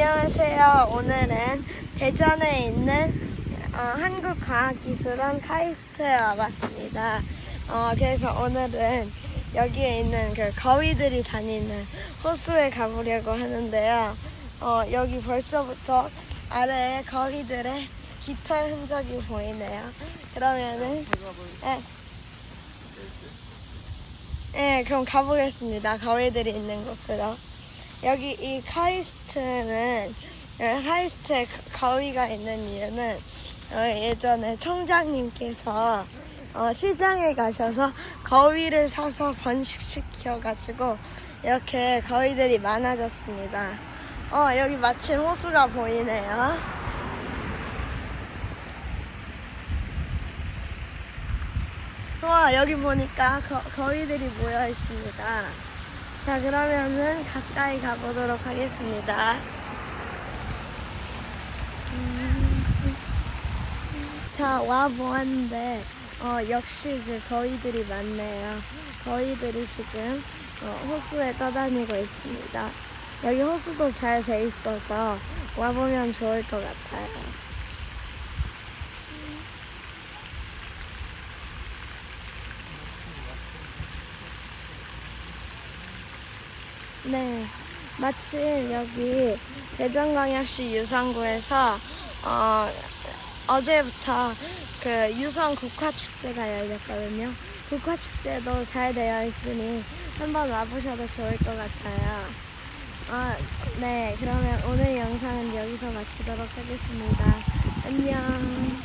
안녕하세요. 오늘은 대전에 있는 어, 한국과학기술원 카이스트에 와봤습니다. 어, 그래서 오늘은 여기에 있는 그 거위들이 다니는 호수에 가보려고 하는데요. 어, 여기 벌써부터 아래에 거위들의 깃털 흔적이 보이네요. 그러면은, 네. 네, 그럼 가보겠습니다. 거위들이 있는 곳으로. 여기 이 카이스트는 어, 카이스트에 거- 거위가 있는 이유는 어, 예전에 총장님께서 어, 시장에 가셔서 거위를 사서 번식시켜가지고 이렇게 거위들이 많아졌습니다. 어 여기 마침 호수가 보이네요. 와 여기 보니까 거, 거위들이 모여 있습니다. 자 그러면은 가까이 가보도록 하겠습니다. 음, 자와 보았는데 어, 역시 그 거위들이 많네요. 거위들이 지금 어, 호수에 떠다니고 있습니다. 여기 호수도 잘 돼 있어서 와 보면 좋을 것 같아요. 네, 마침 여기 대전광역시 유성구에서 어, 어제부터 그 유성 국화축제가 열렸거든요. 국화축제도 잘 되어 있으니 한번 와보셔도 좋을 것 같아요. 아, 네, 그러면 오늘 영상은 여기서 마치도록 하겠습니다. 안녕.